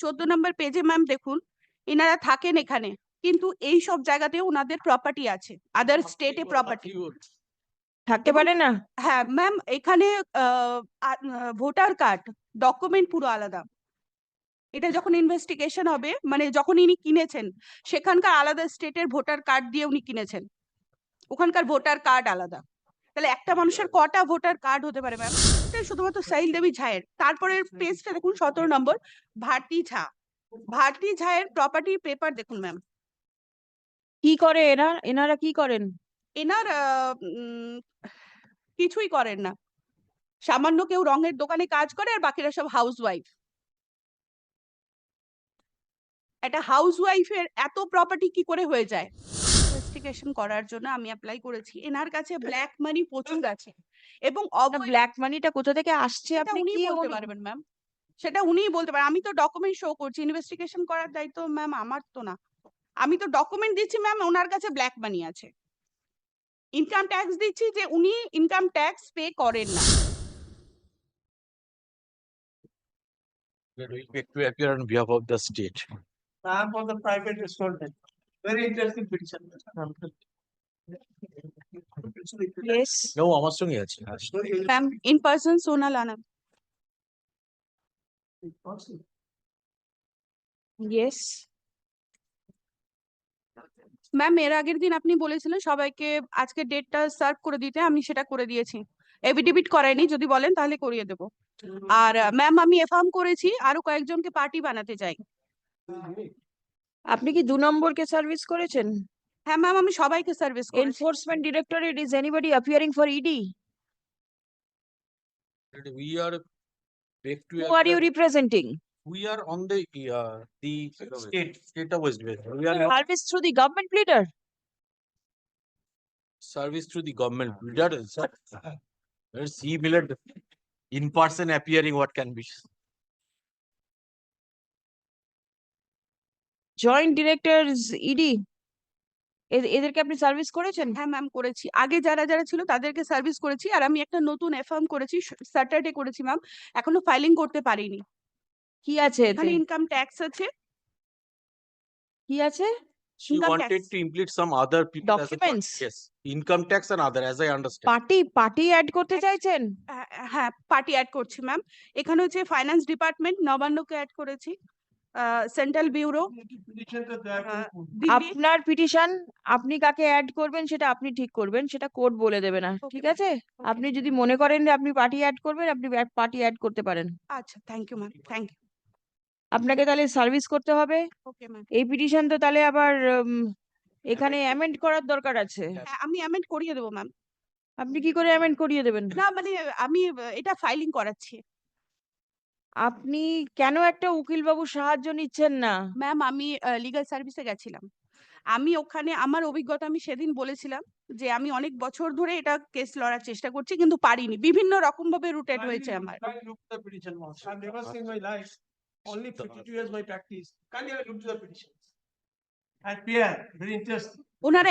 চোদ্দ নম্বর পেজে ম্যাম দেখুন এনারা থাকেন এখানে কিন্তু এই সব জায়গাতে ওনাদের প্রপার্টি আছে আদার স্টেটে প্রপার্টি থাকতে পারে না? হ্যাঁ ম্যাম এখানে ভোটার কার্ড ডকুমেন্ট পুরো আলাদা। এটা যখন ইনভেস্টিগেশন হবে মানে যখন ইনি কিনেছেন সেখানকার আলাদা স্টেটের ভোটার কার্ড দিয়ে উনি কিনেছেন। ওখানকার ভোটার কার্ড আলাদা। তাহলে একটা মানুষের কটা ভোটার কার্ড হতে পারে ম্যাম এটা শুধুমাত্র সাইল দেবী ঝায়ের। তারপরের পেজটা দেখুন সতেরো নম্বর ভারতী ঝা। ভারতী ঝায়ের প্রপার্টি পেপার দেখুন ম্যাম কি করে এরা? এনারা কি করেন? এনার কিছুই করেন না। সামান্য কেউ রঙের দোকানে কাজ করে আর বাকিরা সব হাউস ওয়াইফ একটা হাউস ওয়াইফের এত প্রপার্টি কি করে হয়ে যায়? ইনভেস্টিগেশন করার জন্য আমি অ্যাপ্লাই করেছি। এনার কাছে ব্ল্যাক মানি প্রচুর আছে এবং ব্ল্যাক মানিটা কোথা থেকে আসছে আপনি কি বলতে পারবেন ম্যাম সেটা উনিই বলতে পারেন। আমি তো ডকুমেন্ট শো করছি ইনভেস্টিগেশন করার দায়িত্ব ম্যাম আমার তো না। আমি তো ডকুমেন্ট দিচ্ছি ম্যাম ওনার কাছে ব্ল্যাক মানি আছে। ইনকাম ট্যাক্স দিচ্ছি যে উনি ইনকাম ট্যাক্স পে করেন না। That will make to appear on behalf of the state. I am for the private restaurant. Very interesting petition. Yes. No, আমার সঙ্গে আছে। Ma'am in person Sonal Anand Yes. Ma'am এর আগের দিন আপনি বলেছিলেন সবাইকে আজকে ডেটটা সার্ভ করে দিতে আমি সেটা করে দিয়েছি। এভিডেভিট করাইনি যদি বলেন তাহলে করিয়ে দেবো। আর ম্যাম আমি এফার্ম করেছি আরও কয়েকজনকে পার্টি বানাতে চাই। আপনি কি দু নম্বরকে সার্ভিস করেছেন হ্যাঁ ম্যাম আমি সবাইকে সার্ভিস করেছি enforcement directorate is anybody appearing for ED We are back to. Who are you appear- We are on the, uh, the state, state of West Bengal. We are service through the government leader service to the government. That is, let's in person appearing, what can be. Joint directors ED এদেরকে আপনি service করেছেন? হ্যাঁ ma'am করেছি। আগে যারা যারা ছিল তাদেরকে সার্ভিস করেছি আর আমি একটা নতুন এফার্ম করেছি স্যাটারডে করেছি ম্যাম এখনও ফাইলিং করতে পারিনি। কি আছে এখানে ইনকাম ট্যাক্স আছে। কি আছে? She Income wanted tax. to implement some other people. as a? Yes, income tax and other, as I understand. Party party add করতে চাইছেন? হ্যাঁ, হ্যাঁ পার্টি অ্যাড করছি ম্যাম এখানে হচ্ছে ফাইন্যান্স ডিপার্টমেন্ট নবান্নকে অ্যাড করেছি। সেন্ট্রাল ব্যুরো আপনার পিটিশন আপনি কাকে অ্যাড করবেন সেটা আপনি ঠিক করবেন সেটা কোর্ট বলে দেবে না ঠিক আছে? আপনি যদি মনে করেন যে আপনি পার্টি অ্যাড করবেন আপনি পার্টি অ্যাড করতে পারেন। আচ্ছা thank you ma'am thank you আপনাকে তাহলে সার্ভিস করতে হবে। ওকে ম্যাম এই পিটিশন তো তাহলে আবার এখানে অ্যামেন্ড করার দরকার আছে। হ্যাঁ আমি অ্যামেন্ড করিয়ে দেবো ম্যাম আপনি কি করে অ্যামেন্ড করিয়ে দেবেন? না মানে আমি এটা ফাইলিং করাচ্ছি। আপনি কেন একটা উকিল বাবু সাহায্য নিচ্ছেন না? ম্যাম আমি লিগাল সার্ভিসে গেছিলাম। আমি ওখানে আমার অভিজ্ঞতা আমি সেদিন বলেছিলাম যে আমি অনেক বছর ধরে এটা কেস লড়ার চেষ্টা করছি কিন্তু পারিনি। বিভিন্ন রকম ভাবে রুটেড হয়েছে আমার। ওনারা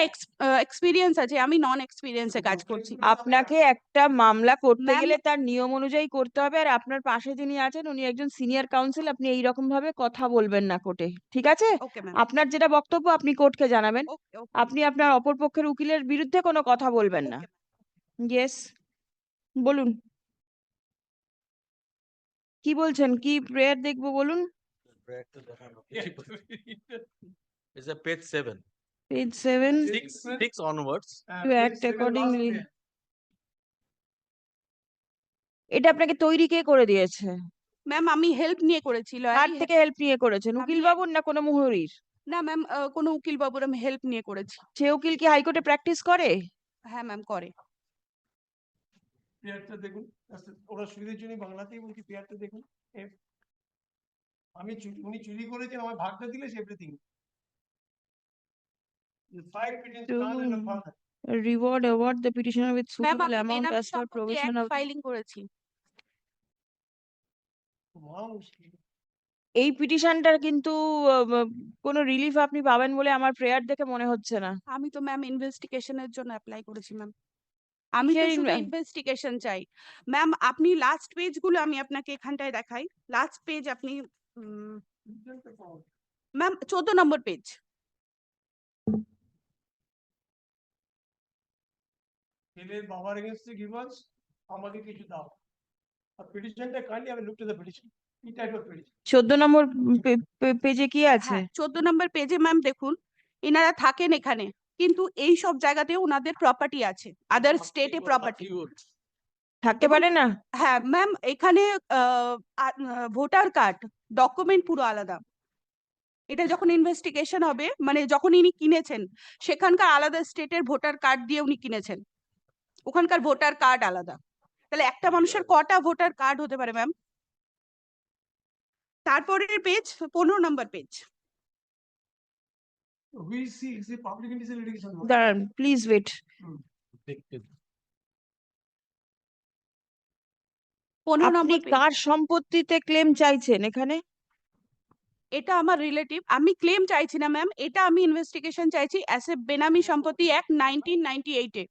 এক্সপিরিয়েন্স আছে আমি নন এক্সপিরিয়েন্সে কাজ করছি। আপনাকে একটা মামলা করতে গেলে তার নিয়ম অনুযায়ী করতে হবে আর আপনার পাশে যিনি আছেন উনি একজন সিনিয়র কাউন্সিল আপনি এই রকম ভাবে কথা বলবেন না কোর্টে ঠিক আছে? আপনার যেটা বক্তব্য আপনি কোর্টকে জানাবেন। আপনি আপনার অপর পক্ষের উকিলের বিরুদ্ধে কোনো কথা বলবেন না। ইয়েস বলুন। কি বলছেন? কি প্রেয়ার দেখব বলুন? Is a page 7 page 7 6 6 onwards to act accordingly. এটা আপনাকে তৈরি কে করে দিয়েছে? ম্যাম আমি হেল্প নিয়ে করেছি কার থেকে হেল্প নিয়ে করেছেন? উকিল বাবুর না কোনো মুহুরির? না ম্যাম কোনো উকিল বাবুর আমি হেল্প নিয়ে করেছি। সে উকিল কি হাইকোর্টে প্র্যাকটিস করে? হ্যাঁ ম্যাম করে। পেয়ারটা দেখুন আচ্ছা, ওরা সুবিধার জন্য বাংলাতেই বলছি পেয়ারটা দেখুন আমি উনি চুরি করেছেন আমার ভাগটা দিলে সে everything To-. Reward award the petitioner with ma'am suitable amount as per provision filing করেছি। এই পিটিশনটার কিন্তু কোনো রিলিফ আপনি পাবেন বলে আমার প্রেয়ার দেখে মনে হচ্ছে না। আমি তো ম্যাম ইনভেস্টিগেশনের জন্য অ্যাপ্লাই করেছি ম্যাম আমি তো শুধু ইনভেস্টিগেশন চাই। ম্যাম আপনি লাস্ট পেজগুলো আমি আপনাকে এখানটায় দেখাই। লাস্ট পেজ আপনি ম্যাম চোদ্দ নম্বর পেজ ছেলের বাবার এগেনস্টে গিভার্স আমাকে কিছু দাও। আর পিটিশনটা কাইন্ডলি আমি লুক টু দ্য পিটিশন কি টাইপ অফ পিটিশন চোদ্দ নম্বর পেজে কি আছে? হ্যাঁ চোদ্দ নম্বর পেজে ম্যাম দেখুন এনারা থাকেন এখানে কিন্তু এই সব জায়গাতেও ওনাদের প্রপার্টি আছে। আদার স্টেটে প্রপার্টি থাকতে পারে না? হ্যাঁ ম্যাম এখানে ভোটার কার্ড ডকুমেন্ট পুরো আলাদা। এটা যখন ইনভেস্টিগেশন হবে মানে যখন ইনি কিনেছেন সেখানকার আলাদা স্টেটের ভোটার কার্ড দিয়ে উনি কিনেছেন। ওখানকার ভোটার কার্ড আলাদা। তাহলে একটা মানুষের কটা ভোটার কার্ড হতে পারে ম্যাম তারপরের পেজ পনেরো নম্বর পেজ দাঁড়ান প্লিজ ওয়েট পনেরো নম্বর। কার সম্পত্তিতে ক্লেম চাইছেন এখানে? এটা আমার রিলেটিভ আমি ক্লেম চাইছি না ম্যাম এটা আমি ইনভেস্টিগেশন চাইছি অ্যাস এ বেনামি সম্পত্তি অ্যাক্ট নাইনটিন নাইনটি এইটে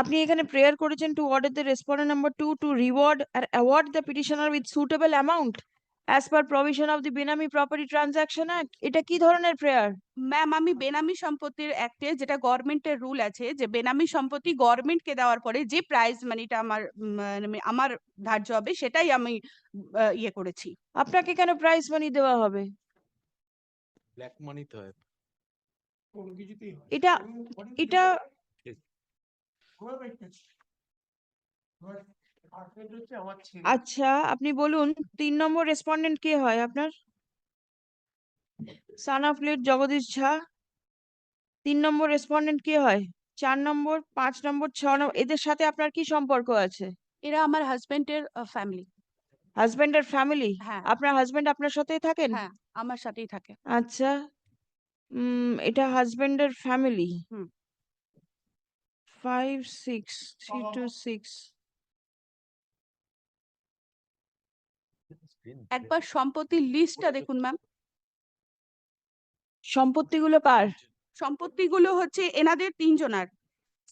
আপনি এখানে প্রেয়ার করেছেন to order the respondent number two to reward R award the petitioner with suitable amount as per provision of the benami property transaction act এটা কি ধরনের prayer ma'am আমি বেনামি সম্পত্তির অ্যাক্টে যেটা গভর্নমেন্টের রুল আছে যে বেনামি সম্পত্তি গভর্নমেন্টকে দেওয়ার পরে যে প্রাইজ মানিটা আমার মানে আমার ধার্য হবে সেটাই আমি ইয়ে করেছি। আপনাকে কেন প্রাইজ মানি দেওয়া হবে? ব্ল্যাক মানি তো হয়। কোন কিছুতেই হয় এটা এটা ডিপার্টমেন্ট হচ্ছে আমার ছেলে আচ্ছা আপনি বলুন তিন নম্বর রেসপন্ডেন্ট কে হয় আপনার? Son of Jagdish Jha. তিন নম্বর রেসপন্ডেন্ট কে হয়? চার নম্বর পাঁচ নম্বর ছ নম্বর এদের সাথে আপনার কি সম্পর্ক আছে? এরা আমার হাজবেন্ডের ফ্যামিলি হাজবেন্ড আর ফ্যামিলি হ্যাঁ। আপনার হাজবেন্ড আপনার সাথেই থাকেন? হ্যাঁ আমার সাথেই থাকে। আচ্ছা উম এটা হাজবেন্ডের ফ্যামিলি হুম। Five six three two six একবার সম্পত্তির লিস্টটা দেখুন ম্যাম সম্পত্তিগুলো কার সম্পত্তিগুলো হচ্ছে এনাদের তিনজনার।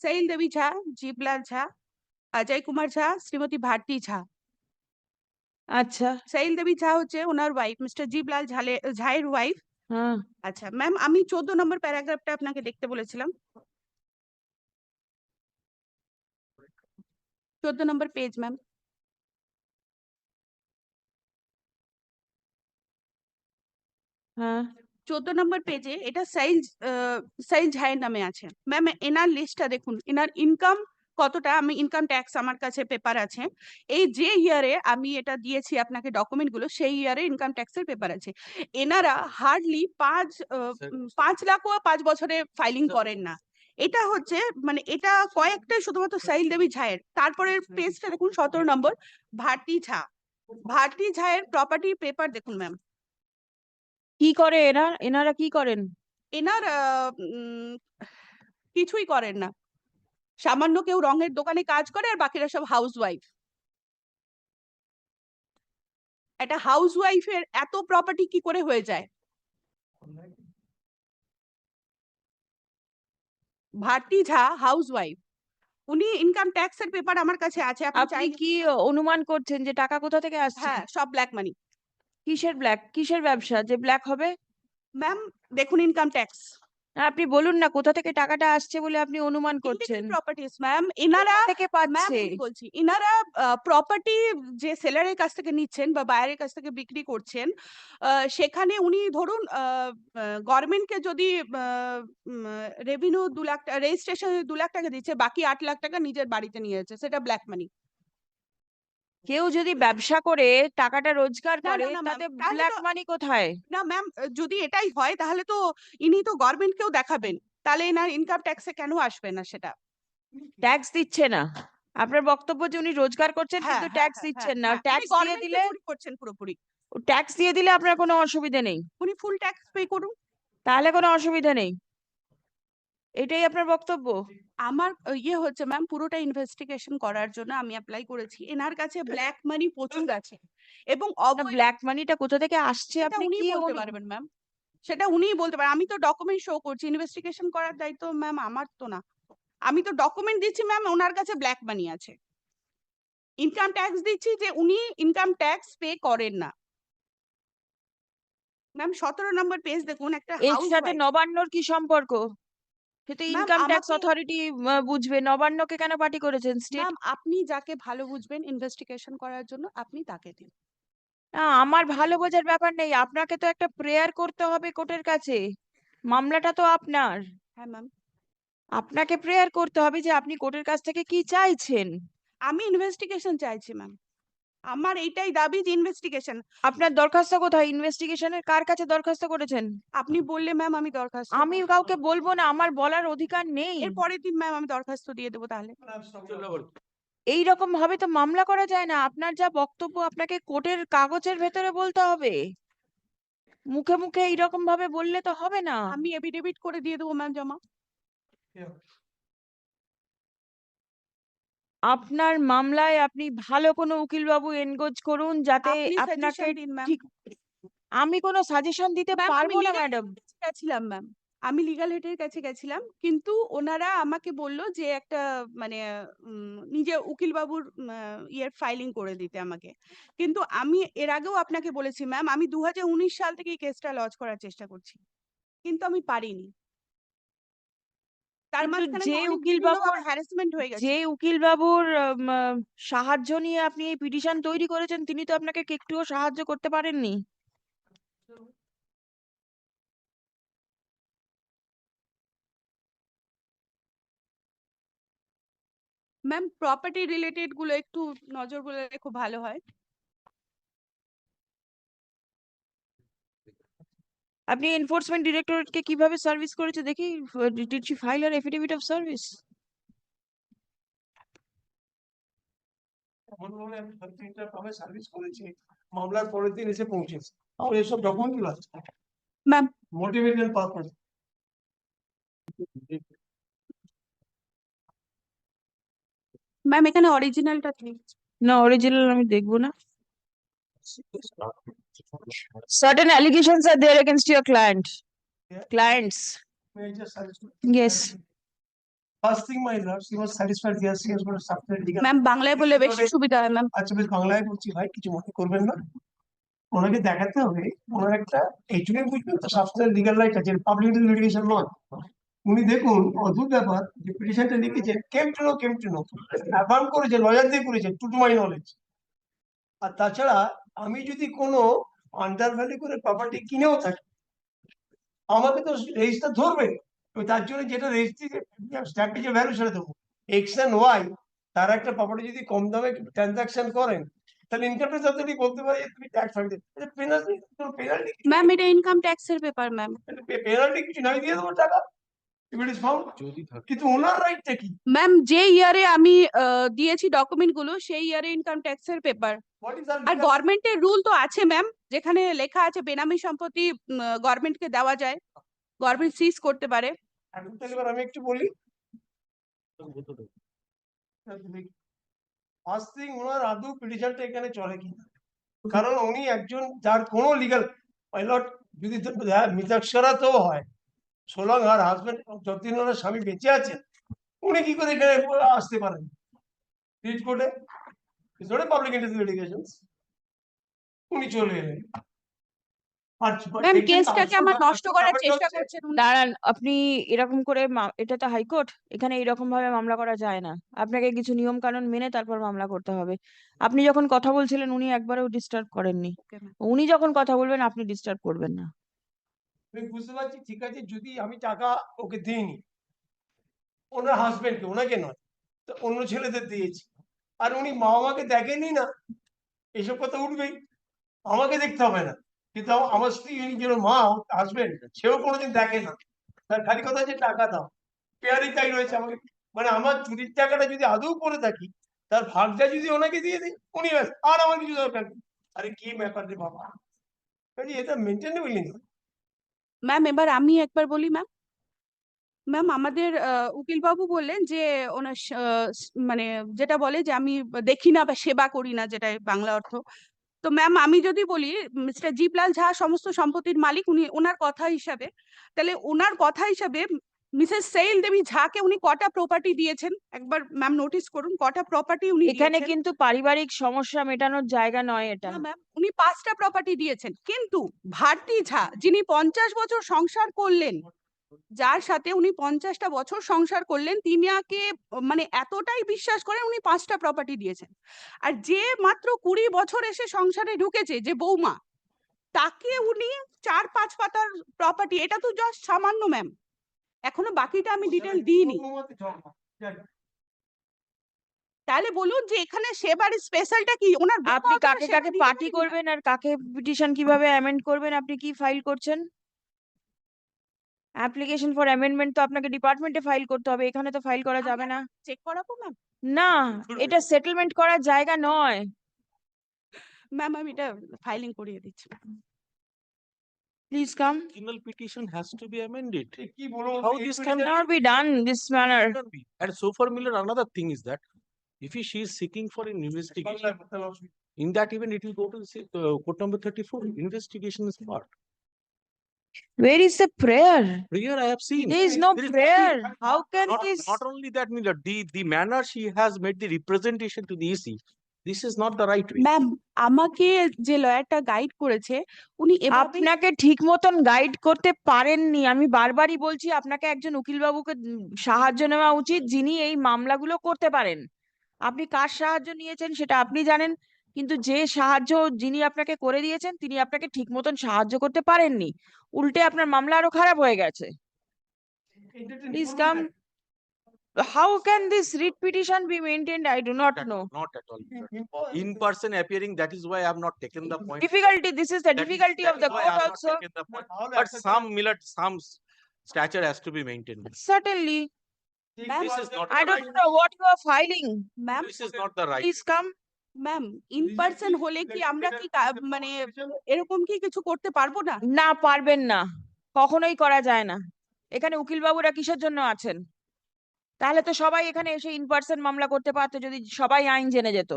সাইল দেবী ঝা জীবলাল ঝা অজয় কুমার ঝা শ্রীমতী ভারতী ঝা। আচ্ছা। সাইল দেবী ঝা হচ্ছে ওনার ওয়াইফ মিস্টার জীবলাল ঝালে ঝায়ের ওয়াইফ হ্যাঁ। আচ্ছা ম্যাম আমি চোদ্দ নম্বর প্যারাগ্রাফটা আপনাকে দেখতে বলেছিলাম। চোদ্দ নম্বর পেজ ম্যাম হ্যাঁ চোদ্দ নম্বর পেজে এটা সাইল ঝায়ের নামে আছে ম্যাম এনার লিস্টটা দেখুন এনার ইনকাম কতটা আমি ইনকাম ট্যাক্স আমার কাছে পেপার আছে এই যে ইয়ারে আমি এটা দিয়েছি আপনাকে ডকুমেন্টগুলো সেই ইয়ারে ইনকাম ট্যাক্সের পেপার আছে এনারা হার্ডলি পাঁচ পাঁচ লাখও পাঁচ বছরে ফাইলিং করেন না। এটা হচ্ছে মানে এটা কয়েকটা শুধুমাত্র সাইল দেবী ঝায়ের। তারপরের পেজটা দেখুন সতেরো নম্বর ভারতী ঝা। ভারতী ঝায়ের প্রপার্টি পেপার দেখুন ম্যাম কি করে এরা? এনারা কি করেন? এনার কিছুই করেন না। সামান্য কেউ রঙের দোকানে কাজ করে আর বাকিরা সব হাউস ওয়াইফ একটা হাউস ওয়াইফের এত প্রপার্টি কি করে হয়ে যায়? ভারতী ঝা হাউস ওয়াইফ উনি ইনকাম ট্যাক্স এর পেপার আমার কাছে আছে আপনি আপনি চাইলে কি অনুমান করছেন যে টাকা কোথা থেকে আসছে? হ্যাঁ সব ব্ল্যাক মানি কিসের ব্ল্যাক কিসের ব্যবসা? যে ব্ল্যাক হবে? ম্যাম দেখুন ইনকাম ট্যাক্স আপনি বলুন না কোথা থেকে টাকাটা আসছে বলে আপনি অনুমান করছেন? প্রপার্টিস ম্যাম এনারা থেকে পাচ্ছে? বলছি। ইনারা প্রপার্টি যে সেলারের কাছ থেকে নিচ্ছেন বা বাইরের কাছ থেকে বিক্রি করছেন সেখানে উনি ধরুন গভর্নমেন্টকে যদি রেভিনিউ দু লাখ রেজিস্ট্রেশন দু লাখ টাকা দিচ্ছে বাকি আট লাখ টাকা নিজের বাড়িতে নিয়ে যাচ্ছে সেটা ব্ল্যাক মানি কেউ যদি ব্যবসা করে টাকাটা রোজগার না, না, করে না, তাতে তাহলে ব্ল্যাক মানি কোথায়? না ম্যাম যদি এটাই হয় তাহলে তো ইনি তো গভর্নমেন্টকেও দেখাবেন। তাহলে এনার ইনকাম ট্যাক্সে কেন আসবে না সেটা? ট্যাক্স দিচ্ছে না। আপনার বক্তব্য যে উনি রোজগার করছেন হ্যাঁ, কিন্তু ট্যাক্স হ্যাঁ, দিচ্ছেন হ্যাঁ, না। হ্যাঁ, ট্যাক্স দিয়ে দিলে করছেন পুরোপুরি। ট্যাক্স দিয়ে দিলে আপনার কোনো অসুবিধা নেই। উনি ফুল ট্যাক্স পে করুন। তাহলে কোনো অসুবিধা নেই। এটাই আপনার বক্তব্য? আমার ইয়ে হচ্ছে ম্যাম পুরোটা ইনভেস্টিগেশন করার জন্য আমি অ্যাপ্লাই করেছি। এনার কাছে ব্ল্যাক মানি প্রচুর আছে এবং ব্ল্যাক মানিটা কোথা থেকে আসছে আপনি কি বলতে পারবেন ম্যাম। সেটা উনিই বলতে পারেন। আমি তো ডকুমেন্ট শো করছি। ইনভেস্টিগেশন করার দায়িত্ব ম্যাম আমার তো না। আমি তো ডকুমেন্ট দিচ্ছি ম্যাম ওনার কাছে ব্ল্যাক মানি আছে। ইনকাম ট্যাক্স দিচ্ছি যে উনি ইনকাম ট্যাক্স পে করেন না। ম্যাম সতেরো নম্বর পেজ দেখুন একটা এর সাথে নবান্নর কি সম্পর্ক? সে তো ইনকাম ট্যাক্স আমাকে- অথরিটি বুঝবে। নবান্নকে কেন পার্টি করেছেন? স্টেট ম্যাম আপনি যাকে ভালো বুঝবেন ইনভেস্টিগেশন করার জন্য আপনি তাকে দিন। না আমার ভালো বোঝার ব্যাপার নেই। আপনাকে তো একটা প্রেয়ার করতে হবে কোর্টের কাছে। মামলাটা তো আপনার। হ্যাঁ ম্যাম আপনাকে প্রেয়ার করতে হবে যে আপনি কোর্টের কাছ থেকে কি চাইছেন? আমি ইনভেস্টিগেশন চাইছি ম্যাম আমার এইটাই দাবি যে ইনভেস্টিগেশন আপনার দরখাস্ত কোথায়? ইনভেস্টিগেশনের কার কাছে দরখাস্ত করেছেন? আপনি বললে ম্যাম আমি দরখাস্ত আমি কাউকে বলব না আমার বলার অধিকার নেই। এর পরের দিন ম্যাম আমি দরখাস্ত দিয়ে দেবো তাহলে। এই রকম ভাবে তো মামলা করা যায় না। আপনার যা বক্তব্য আপনাকে কোর্টের কাগজের ভেতরে বলতে হবে। মুখে মুখে এইরকম ভাবে বললে তো হবে না। আমি এফিডেভিট করে দিয়ে দেবো ম্যাম জমা। আপনার মামলায় আপনি ভালো কোনো উকিল বাবু এনগোজ করুন যাতে আপনি আপনাকে দিন ঠিক আমি কোনো সাজেশন দিতে Ma'am, আমি পারব না legal ম্যাডাম গেছিলাম ম্যাম আমি লিগাল হেডের কাছে গেছিলাম কিন্তু ওনারা আমাকে বলল যে একটা মানে উম, নিজে উকিল বাবুর ইয়ের ফাইলিং করে দিতে আমাকে। কিন্তু আমি এর আগেও আপনাকে বলেছি ম্যাম আমি দু হাজার উনিশ সাল থেকে এই কেসটা লজ করার চেষ্টা করছি। কিন্তু আমি পারিনি। তার মাঝখানে যে উকিল বাবুর হ্যারাসমেন্ট হয়ে গেছে। যে উকিল বাবুর সাহায্য নিয়ে আপনি এই পিটিশন তৈরি করেছেন তিনি তো আপনাকে একটুও সাহায্য করতে পারেননি? ম্যাম প্রপার্টি রিলেটেডগুলো একটু নজর বলে খুব ভালো হয়। আপনি এনফোর্সমেন্ট ডিরেক্টরেটকে কীভাবে সার্ভিস করেছে দেখি ডিড শি ফাইল আর এফিডেভিট অফ সার্ভিস সার্ভিস করেছি মামলার পরের দিন এসে পৌঁছেছে। আমার এসব ডকুমেন্টগুলো আছে ম্যাম মোটিভেশনাল পারপাস ম্যাম এখানে অরিজিনালটা না অরিজিনাল আমি দেখব না। Certain allegations are there against your client. Yeah. clients. Yes. First thing, my lord, she was satisfied, yes, she has got a substantial ma'am বাংলায় বললে বেশি সুবিধা হয় ম্যাম আচ্ছা বেশ বাংলায় বলছি ভাই কিছু মনে করবেন না। ওনাকে দেখাতে হবে ওনার একটা এইটুকুই বুঝবেন তো সাবস্টেন্স লিগাল রাইট আছে পাবলিক লিটিগেশন নয় উনি দেখুন অদ্ভুত ব্যাপার যে পিটিশনটা লিখেছেন came to know came to know affirm করেছেন লয়ার দিয়ে করেছেন টু টু মাই নলেজ আর তাছাড়া আমি যদি কোনো আন্ডার ভ্যালি করে প্রপার্টি কিনেও থাকি আমাকে তো রেজিস্টার ধরবে। তার জন্য যেটা রেজিস্ট্রি স্ট্যাম্পে যে ভ্যালু সেটা দেবো। এক্স অ্যান্ড ওয়াই তারা একটা প্রপার্টি যদি কম দামে ট্রানজাকশন করেন তাহলে ইনকাম ট্যাক্স অথরিটি বলতে পারে যে তুমি tax file penalty penalty ma'am এটা ইনকাম ট্যাক্সের ব্যাপার ম্যাম পেনাল্টি কিছু নাই দিয়ে দেবো টাকা। কিন্তু ওনার রাইটটা কি ম্যাম যে ইয়ারে আমি আহ, দিয়েছি ডকুমেন্টগুলো সেই ইয়ারে ইনকাম ট্যাক্সের পেপার আর গভর্নমেন্টের রুল তো আছে ম্যাম যেখানে লেখা আছে বেনামি সম্পত্তি গভর্নমেন্টকে দেওয়া যায়। গভর্নমেন্ট সিজ করতে পারে। এবার আমি একটু বলি। ফার্স্ট ওনার আদৌ পিটিশনটা এখানে চলে কিনা। কারণ উনি একজন যার কোনো লিগাল পাইলট যদি মিতাক্ষরাতেও হয় সোলং আর হাজবেন্ড যতদিন ওনার স্বামী বেঁচে আছেন উনি কি করে এখানে আসতে পারেন? রিট কোর্টে পাবলিক ইন্টারেস্ট লিটিগেশনস উনি চলে এলেন। ম্যাম কেসটাকে আমার নষ্ট করার চেষ্টা করছেন দাঁড়ান আপনি এরকম করে এটা তো হাইকোর্ট এখানে এরকম ভাবে মামলা করা যায় না। আপনাকে কিছু নিয়ম কানুন মেনে তারপর মামলা করতে হবে। আপনি যখন কথা বলছিলেন উনি একবারও ডিস্টার্ব করেননি। উনি যখন কথা বলবেন আপনি ডিস্টার্ব করবেন না। আমি বুঝতে পারছি, ঠিক আছে, যদি আমি টাকা ওকে দিইনি, ওনার হাজবেন্ডকে ওনাকে নয়, তো অন্য ছেলেদের দিয়েছি। আর উনি মা আমাকে দেখেনি না, এসব কথা উঠবেই, আমাকে দেখতে হবে না। কিন্তু আমার স্ত্রী যেন মা হাজবেন্ড সেও কোনোদিন দেখে না। তার খালি কথা যে টাকা দাও পেয়ারি তাই রয়েছে আমাকে। মানে আমার চুরির টাকাটা যদি আদৌ করে থাকি, তার ভাগটা যদি ওনাকে দিয়ে দিই, উনি আর আমার কিছু দরকার নেই। আরে কি ব্যাপার রে বাবা? এটা মেনটেনেবলই না ম্যাম এবার আমি একবার বলি ম্যাম ম্যাম আমাদের উকিল বাবু বললেন যে, ওনার মানে যেটা বলে যে, আমি দেখি না বা সেবা করি না, যেটা বাংলা অর্থ। তো ম্যাম আমি যদি বলি মিস্টার জিপলাল ঝা সমস্ত সম্পত্তির মালিক, উনি ওনার কথা হিসাবে, তাহলে ওনার কথা হিসাবে মিসেস সেইল দেবী ঝাকে উনি কটা প্রপার্টি দিয়েছেন একবার ম্যাম নোটিস করুন কটা প্রপার্টি উনি এখানে কিন্তু পারিবারিক সমস্যা মেটানোর জায়গা নয় এটা। ম্যাম উনি পাঁচটা প্রপার্টি দিয়েছেন। কিন্তু ভারতী ঝা যিনি পঞ্চাশ বছর সংসার করলেন যার সাথে উনি পঞ্চাশটা বছর সংসার করলেন তিনাকে মানে এতটাই বিশ্বাস করেন উনি পাঁচটা প্রপার্টি দিয়েছেন। আর যে মাত্র কুড়ি বছর এসে সংসারে ঢুকেছে যে বৌমা তাকে উনি চার পাঁচ পাতার প্রপার্টি এটা তো জাস্ট সামান্য ম্যাম এখনও বাকিটা আমি ডিটেল দিইনি। তাহলে বলুন যে এখানে সেবার স্পেশালটা কি? ওনার আপনি কাকে কাকে পার্টি করবেন আর কাকে পিটিশন কীভাবে অ্যামেন্ড করবেন আপনি কি ফাইল করছেন? অ্যাপ্লিকেশন ফর অ্যামেন্ডমেন্ট তো আপনাকে ডিপার্টমেন্টে ফাইল করতে হবে এখানে তো ফাইল করা যাবে না। চেক করাবো ম্যাম না এটা সেটেলমেন্ট করার জায়গা নয়। ম্যাম আমি এটা ফাইলিং করিয়ে দিচ্ছি Please come Original petition has to be amended. কি বলবো How this can cannot be done this manner Cannot be. And so far Miller, another thing is that if he- she is seeking for an investigation, in that event, it will go to the sa- uh, court number thirty-four, investigation is part. where is the prayer Prayer I have seen. there is no There is prayer nothing. how can Not, this not only that, Miller, the, the manner she has made the representation to the EC, this is not the right way. Ma'am আমাকে যে লয়ারটা guide করেছে উনি আপনাকে ঠিক মতন guide করতে পারেননি। আমি বারবারই বলছি আপনাকে একজন উকিল বাবুকে সাহায্য নেওয়া উচিত যিনি এই মামলাগুলো করতে পারেন। আপনি কার সাহায্য নিয়েছেন সেটা আপনি জানেন কিন্তু যে সাহায্য যিনি আপনাকে করে দিয়েছেন তিনি আপনাকে ঠিক মতন সাহায্য করতে পারেননি। উল্টে আপনার মামলা আরও খারাপ হয়ে গেছে। Please come. How can this be maintained I do not Not at- Not at all. In person appearing, that is why I have not taken the point. difficulty this is the That difficulty that of the court also the point. But some Miller, some stature has to be maintained. certainly This is not. i don't right- know what you are filing ma'am This is not the right. please come ma'am in person হলে কি আমরা কি কা- মানে এরকম কি কিছু করতে পারব না না পারবেন না কখনোই করা যায় না এখানে উকিল বাবুরা কিসের জন্য আছেন তাহলে তো সবাই এখানে এসে ইন পার্সন মামলা করতে পারতো যদি সবাই আইন জেনে যেত।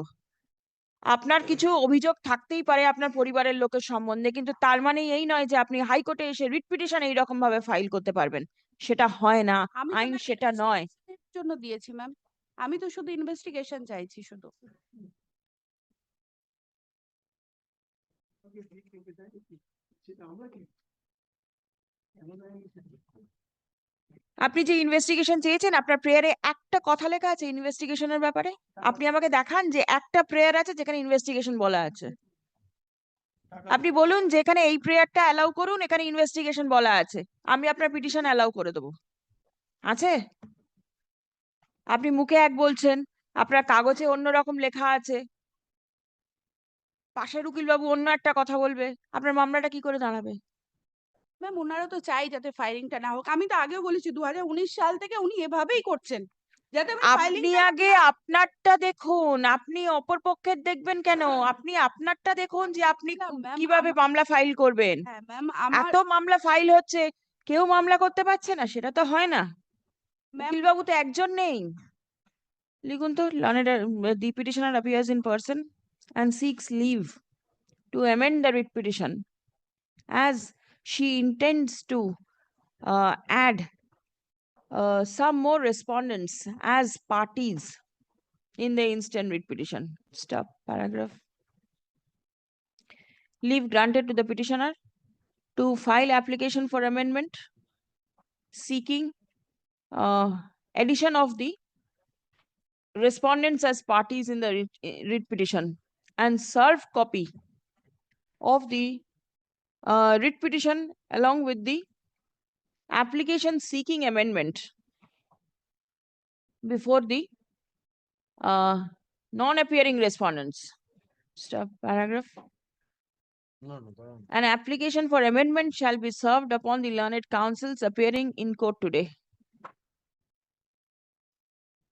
আপনার কিছু অভিযোগ থাকতেই পারে আপনার পরিবারের লোকের সম্বন্ধে কিন্তু তার মানে এই নয় যে আপনি হাইকোর্টে এসে রিট পিটিশন এইরকম ভাবে ফাইল করতে পারবেন। সেটা হয় না আইন সেটা নয়। জন্য দিয়েছি ম্যাম। আমি তো শুধু ইনভেস্টিগেশন চাইছি শুধু। আপনি যে ইনভেস্টিগেশন চেয়েছেন আপনার প্রেয়ারে একটা কথা লেখা আছে ইনভেস্টিগেশনের ব্যাপারে? আপনি আমাকে দেখান যে একটা প্রেয়ার আছে যেখানে ইনভেস্টিগেশন বলা আছে। আপনি বলুন যে এখানে এই প্রেয়ারটা অ্যালাউ করুন এখানে ইনভেস্টিগেশন বলা আছে। আমি আপনার পিটিশন অ্যালাউ করে দেবো। আছে? আপনি মুখে এক বলছেন আপনার কাগজে অন্য রকম লেখা আছে। পাশের উকিল বাবু অন্য একটা কথা বলবে। আপনার মামলাটা কি করে দাঁড়াবে? ম্যাম ওনারা তো চাই যাতে ফাইলিংটা না হোক। আমি তো আগেও বলেছি দু সাল থেকে উনি এভাবেই করছেন। যাতে আপনি আগে আপনারটা দেখুন আপনি অপর পক্ষের দেখবেন কেন? আপনি আপনারটা দেখুন যে আপনি কীভাবে মামলা ফাইল করবেন। হ্যাঁ এত মামলা ফাইল হচ্ছে কেউ মামলা করতে পারছে না সেটা তো হয় না। বাবু তো একজন নেই। লিখুন তো learned the petitioner in person and seeks leave to amend the writ petition as she intends to uh, add uh, some more respondents as parties in the instant writ petition. Stop paragraph. Leave granted to the petitioner to file application for amendment seeking uh, addition of the respondents as parties in the writ, petition and serve copy of the uh, writ petition along with the application seeking amendment before the uh, non-appearing respondents. Stop paragraph. No, no, no. An application for amendment shall be served upon the learned counsels appearing in court today.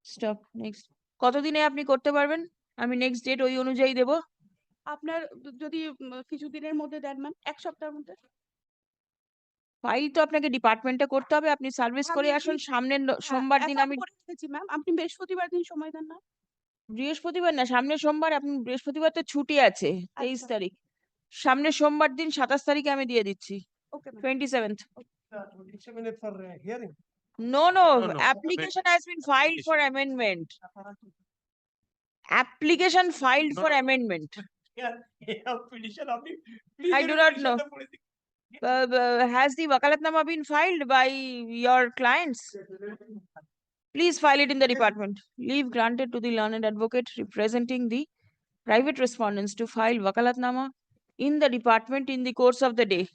Stop, next. কতদিনে আপনি করতে পারবেন? আমি next date ওই অনুযায়ী দেব। আপনার যদি কিছুদিনের মধ্যে দেন ম্যাম এক সপ্তাহের মধ্যে ফাইল তো আপনাকে ডিপার্টমেন্টে করতে হবে। আপনি সার্ভিস করে আসুন সামনের হ্যাঁ, সোমবার দিন আমি ম্যাম আপনি বৃহস্পতিবার দিন সময় দেন না বৃহস্পতিবার না সামনের সোমবার আপনি বৃহস্পতিবার তো ছুটি আছে তেইশ আচ্ছা। তারিখ। সামনের সোমবার দিন সাতাশ তারিখে আমি দিয়ে দিচ্ছি okay ma'am twenty seventh. No, no, no, no. application has been filed for amendment. Application filed No, for I do not know. Uh, uh, has the vakalatnama been filed by your clients? Please file it in the department. Leave granted to the learned advocate representing the private respondents to file vakalatnama in the department in the course of the day.